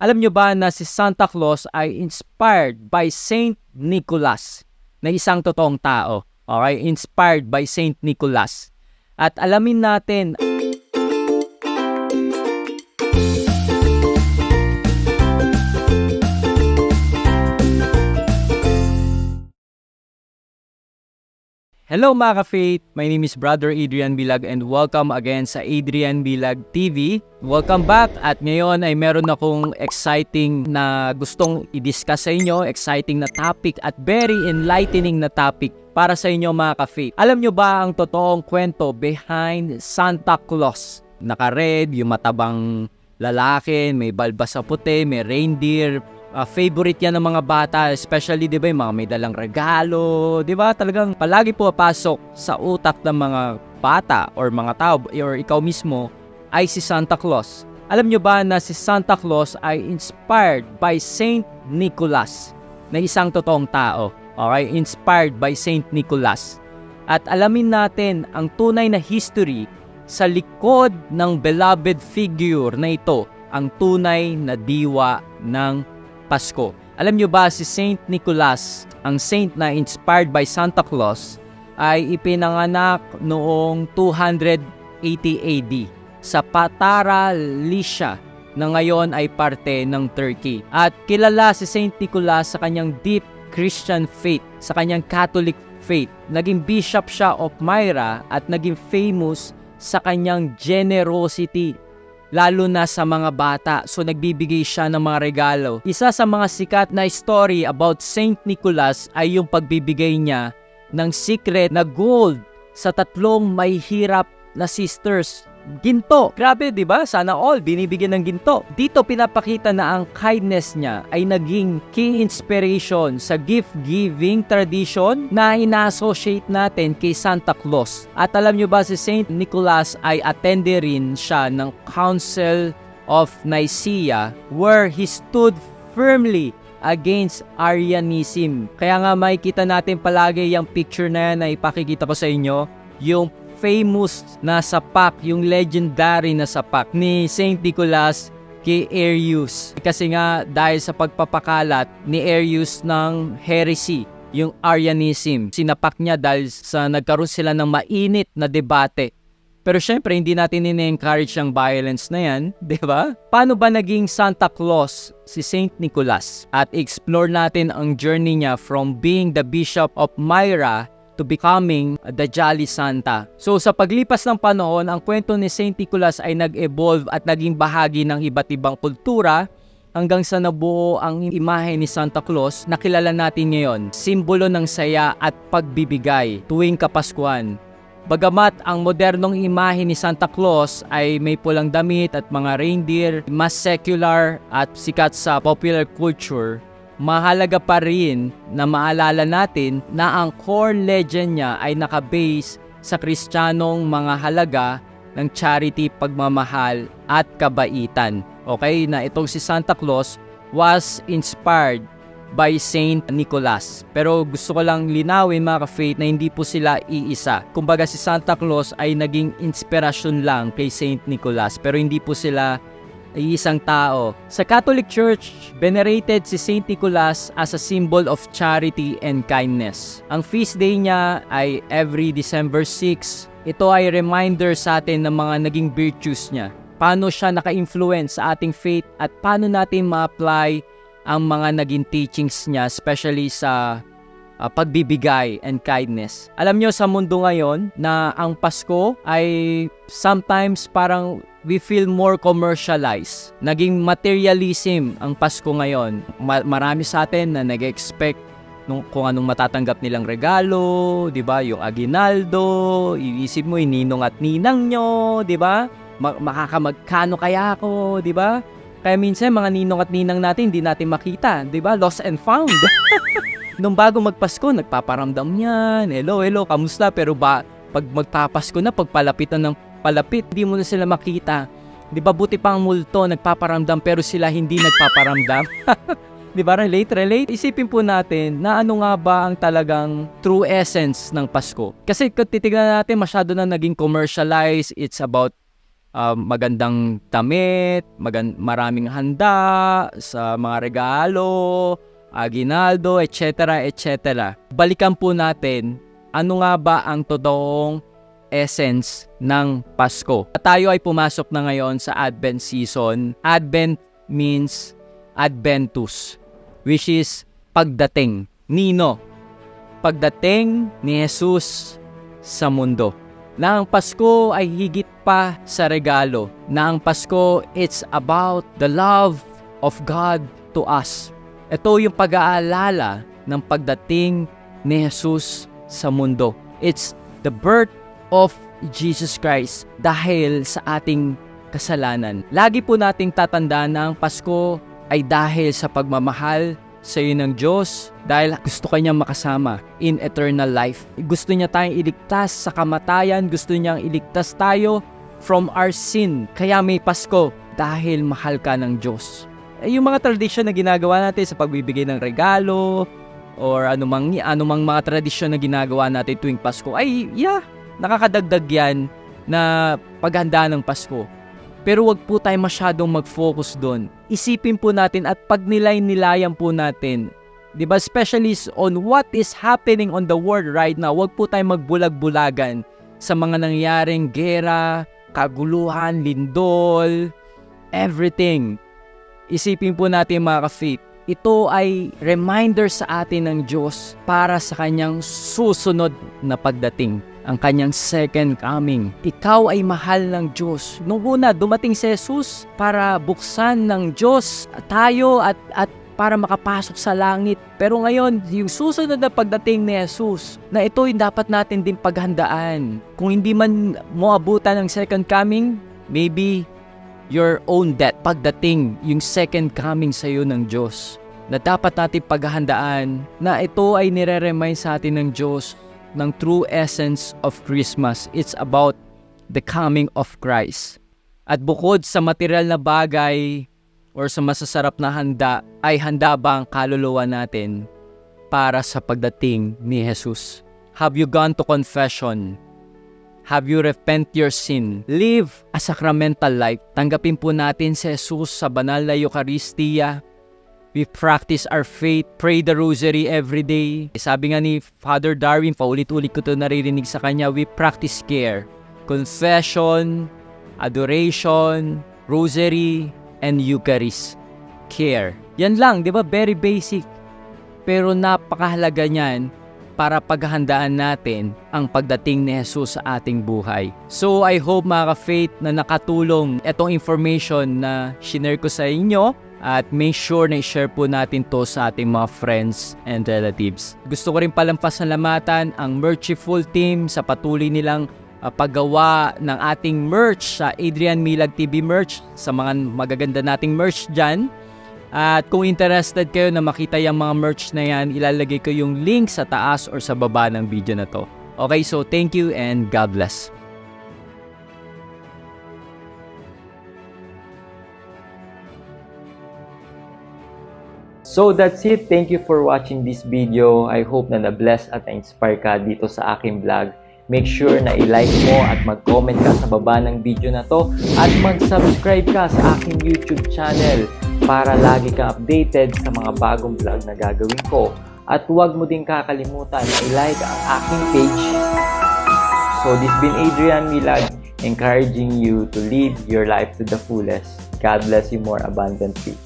Alam nyo ba na si Santa Claus ay inspired by Saint Nicholas na isang totoong tao? Okay, inspired by Saint Nicholas. At alamin natin Hello mga ka-faith! My name is Brother Adrian Bilag and welcome again sa Adrian Bilag TV. Welcome back at ngayon ay meron akong exciting na gustong i-discuss sa inyo, exciting na topic at very enlightening na topic para sa inyo mga ka-faith. Alam nyo ba ang totoong kwento behind Santa Claus? Naka-red, yung matabang lalaki, may balbas sa puti, may reindeer, uh, favorite yan ng mga bata, especially 'di ba, yung mga may dalang regalo, 'di ba? Talagang palagi po pasok sa utak ng mga bata or mga tao or ikaw mismo ay si Santa Claus. Alam nyo ba na si Santa Claus ay inspired by Saint Nicholas na isang totoong tao. Okay? Inspired by Saint Nicholas. At alamin natin ang tunay na history sa likod ng beloved figure na ito, ang tunay na diwa ng Pasko. Alam nyo ba si Saint Nicholas, ang saint na inspired by Santa Claus, ay ipinanganak noong 280 AD sa Patara, Lycia na ngayon ay parte ng Turkey. At kilala si Saint Nicholas sa kanyang deep Christian faith, sa kanyang Catholic faith. Naging bishop siya of Myra at naging famous sa kanyang generosity lalo na sa mga bata. So nagbibigay siya ng mga regalo. Isa sa mga sikat na story about Saint Nicholas ay yung pagbibigay niya ng secret na gold sa tatlong may hirap na sisters ginto. Grabe, 'di ba? Sana all binibigyan ng ginto. Dito pinapakita na ang kindness niya ay naging key inspiration sa gift-giving tradition na ina-associate natin kay Santa Claus. At alam niyo ba si Saint Nicholas ay attende rin siya ng Council of Nicaea where he stood firmly against Arianism. Kaya nga makikita natin palagi yung picture na yan na ipakikita ko sa inyo, yung famous na sapak, yung legendary na sapak ni Saint Nicholas kay Arius. Kasi nga dahil sa pagpapakalat ni Arius ng heresy, yung Arianism, sinapak niya dahil sa nagkaroon sila ng mainit na debate. Pero syempre, hindi natin ini-encourage ang violence na yan, di ba? Paano ba naging Santa Claus si Saint Nicholas? At explore natin ang journey niya from being the Bishop of Myra to becoming the Jolly Santa. So sa paglipas ng panahon, ang kwento ni Saint Nicholas ay nag-evolve at naging bahagi ng iba't ibang kultura hanggang sa nabuo ang imahe ni Santa Claus na kilala natin ngayon, simbolo ng saya at pagbibigay tuwing Kapaskuhan. Bagamat ang modernong imahe ni Santa Claus ay may pulang damit at mga reindeer, mas secular at sikat sa popular culture, mahalaga pa rin na maalala natin na ang core legend niya ay nakabase sa kristyanong mga halaga ng charity, pagmamahal at kabaitan. Okay, na itong si Santa Claus was inspired by Saint Nicholas. Pero gusto ko lang linawin mga ka-faith na hindi po sila iisa. Kumbaga si Santa Claus ay naging inspirasyon lang kay Saint Nicholas pero hindi po sila ay isang tao. Sa Catholic Church, venerated si Saint Nicholas as a symbol of charity and kindness. Ang feast day niya ay every December 6. Ito ay reminder sa atin ng mga naging virtues niya. Paano siya naka-influence sa ating faith at paano natin ma-apply ang mga naging teachings niya, especially sa uh, pagbibigay and kindness. Alam nyo sa mundo ngayon na ang Pasko ay sometimes parang we feel more commercialized. Naging materialism ang Pasko ngayon. Ma- marami sa atin na nag-expect nung, kung anong matatanggap nilang regalo, 'di ba? Yung aginaldo, iisip mo ininong at ninang nyo, 'di ba? Ma- makakamagkano kaya ako, 'di ba? Kaya minsan mga ninong at ninang natin hindi natin makita, 'di ba? Lost and found. Nung bago magpasko, nagpaparamdam yan. Hello, hello, kamusta? Pero ba, pag magpapasko na, pag palapitan ng palapit, di mo na sila makita. Di ba buti pa ang multo, nagpaparamdam pero sila hindi nagpaparamdam? Di ba? Relate, relate. Isipin po natin na ano nga ba ang talagang true essence ng Pasko. Kasi kung titignan natin, masyado na naging commercialized. It's about ah, magandang damit, magan- maraming handa sa mga regalo, aginaldo, etc. etc. Balikan po natin ano nga ba ang totoong essence ng Pasko. Tayo ay pumasok na ngayon sa Advent season. Advent means Adventus, which is pagdating. Nino, pagdating ni Jesus sa mundo. Na ang Pasko ay higit pa sa regalo. Na ang Pasko, it's about the love of God to us. Ito yung pag-aalala ng pagdating ni Jesus sa mundo. It's the birth of Jesus Christ dahil sa ating kasalanan. Lagi po nating tatandaan na ang Pasko ay dahil sa pagmamahal sa iyo ng Diyos dahil gusto kanyang makasama in eternal life. Gusto niya tayong iligtas sa kamatayan, gusto niyang iligtas tayo from our sin. Kaya may Pasko dahil mahal ka ng Diyos. Eh, yung mga tradisyon na ginagawa natin sa pagbibigay ng regalo or anumang, anumang mga tradisyon na ginagawa natin tuwing Pasko ay yeah, nakakadagdag yan na paghanda ng Pasko. Pero wag po tayo masyadong mag-focus doon. Isipin po natin at pagnilay-nilayan po natin. ba? Especially on what is happening on the world right now. Wag po tayo magbulag-bulagan sa mga nangyaring gera, kaguluhan, lindol, everything. Isipin po natin mga ka-faith, ito ay reminder sa atin ng Diyos para sa kanyang susunod na pagdating ang kanyang second coming. Ikaw ay mahal ng Diyos. Noong una, dumating si Jesus para buksan ng Diyos tayo at, at para makapasok sa langit. Pero ngayon, yung susunod na pagdating ni Jesus, na ito yung dapat natin din paghandaan. Kung hindi man mo abutan ng second coming, maybe your own death pagdating yung second coming sa iyo ng Diyos na dapat natin paghahandaan na ito ay nire-remind sa atin ng Diyos ng true essence of Christmas. It's about the coming of Christ. At bukod sa material na bagay or sa masasarap na handa, ay handa ba ang kaluluwa natin para sa pagdating ni Jesus? Have you gone to confession? Have you repent your sin? Live a sacramental life. Tanggapin po natin si Jesus sa banal na Eucharistia. We practice our faith, pray the rosary every day. Sabi nga ni Father Darwin, paulit-ulit ko ito naririnig sa kanya, we practice care. Confession, adoration, rosary, and Eucharist. Care. Yan lang, di ba? Very basic. Pero napakahalaga niyan para paghandaan natin ang pagdating ni Jesus sa ating buhay. So I hope mga ka-faith na nakatulong itong information na shinare ko sa inyo at make sure na i-share po natin to sa ating mga friends and relatives. Gusto ko rin palang pasalamatan ang Merchiful team sa patuloy nilang uh, paggawa ng ating merch sa Adrian Milag TV merch sa mga magaganda nating merch dyan. At kung interested kayo na makita yung mga merch na yan, ilalagay ko yung link sa taas or sa baba ng video na to. Okay, so thank you and God bless. So that's it. Thank you for watching this video. I hope na na-bless at na-inspire ka dito sa aking vlog. Make sure na i-like mo at mag-comment ka sa baba ng video na to at mag-subscribe ka sa aking YouTube channel para lagi ka updated sa mga bagong vlog na gagawin ko. At huwag mo din kakalimutan na i-like ang aking page. So this been Adrian Milag encouraging you to live your life to the fullest. God bless you more abundantly.